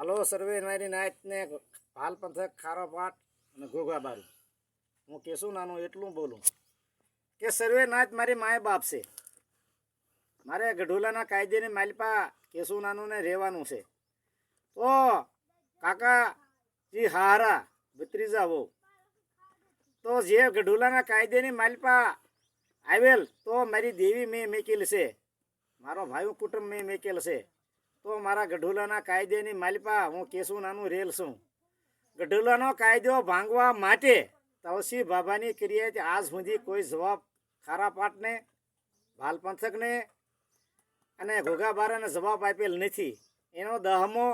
હાલો સર્વે, મારી નાયતને હાલ પંથક ખારો પાટ અને ઘોઘા બારું. હું કેશું નાનું એટલું બોલું. કે સર્વે નાયત મારી માય બાપ છે. મારે ગઢોલાના કાયદેની માલિપા કેશું નાનું ને રહેવાનું છે. તો કાકા જી હારા, ભત્રીજા હો તો જે ગઢોલાના કાયદેની માલિપા આવેલ, તો મારી દેવી મેં મેકેલ છે. મારો ભાઈ કુટુંબ મેં મેકેલ છે. તો મારા ગઢોલાના કાયદેની માલિપા, હું કેશું નાનું રેલ છું. ગઢોલાનો કાયદો ભાંગવા માટે તવસી બાબાની ક્રિયાથી આજ સુધી કોઈ જવાબ ખારા પાટને ભાલ પંથકને અને ઘોઘાબારાને જવાબ આપેલ નથી. એનો દહમો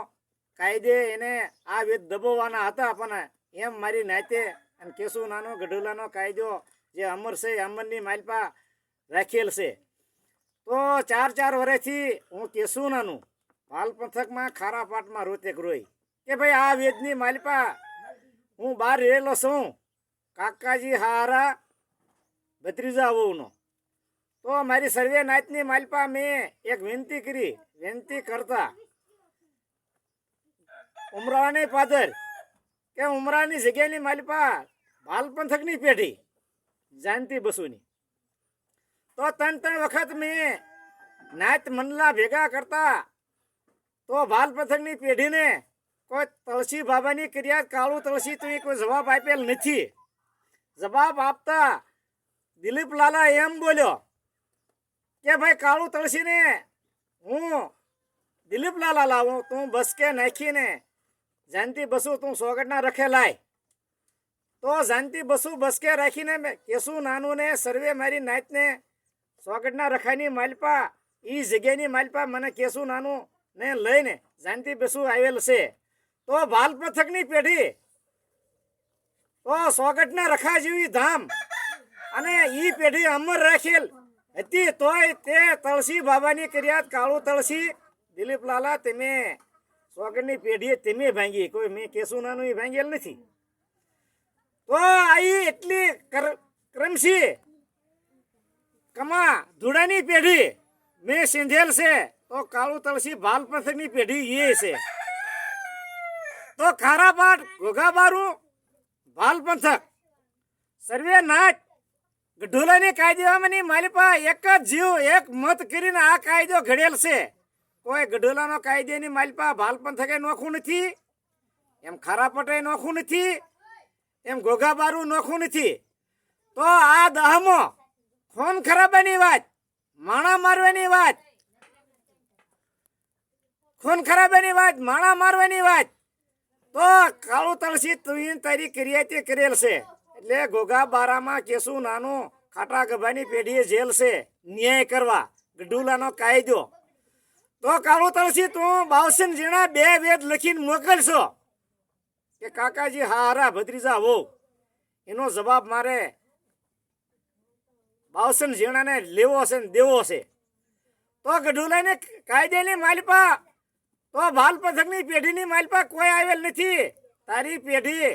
કાયદે એને આ વેદ દબાવવાના હતા, પણ એમ મારી નાતે અને કેશુ નાનો ગઢોલાનો કાયદો જે અમર છે અમરની માલપા રાખેલ છે. તો ચાર ચાર વર્ષથી હું કેશુ નાનું હાલ પંથકમાં ખારા પાટમાં રોતેક રોઈ. કે ભાઈ આ વેદની માલિપા, હું બહાર રહેલો છું. કાકાજી હારા ભત્રીજા વહુનો. તો મારી સર્વે નાતની માલિપા મેં એક વિનંતી કરી, વિનંતી કરતા. ઉમરાવાની પાદર, કે ઉમરાની જગ્યાની માલિપા બાલ પંથકની પેઢી, જાનતી બસુની. તો ત્રણ ત્રણ વખત મેં નાત મંડલા ભેગા કરતા તો બાલ પથકની પેઢીને કોઈ તળસી બાબાની ક્રિયા કાળું તળસી તું કોઈ જવાબ આપેલ નથી. જવાબ આપતા દિલીપ લાલા એમ બોલ્યો કે ભાઈ કાળું તળસીને હું દિલીપ લાલા લાવું, તું બસ કે નાખીને જાનતી બસુ તું સોગટના રખે લાય. તો જાનતી બસુ બસકે રાખીને મેં કેશું નાનું ને સર્વે મારી નાતને સોગટના રખાની માલપા એ જગ્યાની માલપા મને કેશું નાનું ને લઈને જાનતી બેસુ આવેલ છે. તો બાલ પથકની પેઢી, તો સોગટના રખા જેવી ધામ અને ઈ પેઢી અમર રાખેલ હતી તોય તે તળસી બાબાની કર્યાત કાળું તળસી. દિલીપ લાલા તમે સોગટની પેઢીએ તમે ભાંગી. કોઈ મેં કેસુ નાનું એ ભાંગેલ નથી. તો આઈ એટલી કર- ક્રમશી કમા ધૂળાની પેઢી મેં સિંધેલ છે. તો કાળુ તલસી ભાલ પંથકની પેઢી એ છે. તો ખારાપાટ ઘોઘાબારું ભાલ પંથક. સર્વે નાચ. ગઢોલાની કાયદેમાંની માલિપા એક જ જીવ, એક મત કરીને આ કાયદો ઘડેલ છે. કોઈ ગઢોલાનો કાયદેની માલિપા ભાલ પંથકે નોખું નથી. એમ ખારા પટે નોખું નથી. એમ ગોગાબારું નોખું નથી. તો આ દહમો ફોન ખરાબાની વાત, માણા મારવાની વાત ખૂન ખરાબાની વાત, માણા મારવાની વાત. તો કાળું તળસી તું તારી ક્રિયાથી કરેલ છે. એટલે ઘોઘા બારામાં કેસું નાનું ખાટા ગભાની પેઢીએ જેલ છે. ન્યાય કરવા. ગઢુલાનો કાયદો. તો કાળું તળસી તું બાવસન જીણા બે વેદ લખીને મોકલશો. કે કાકાજી, હા, હારા ભદ્રીજા હો. એનો જવાબ મારે બાવસન ઝીણાને લેવો છે ને દેવો છે. તો ગઢુલાને કાયદેની માલિપા તો ભાલ પથકની પેઢીની માલિપા કોઈ આવેલ નથી. તારી પેઢી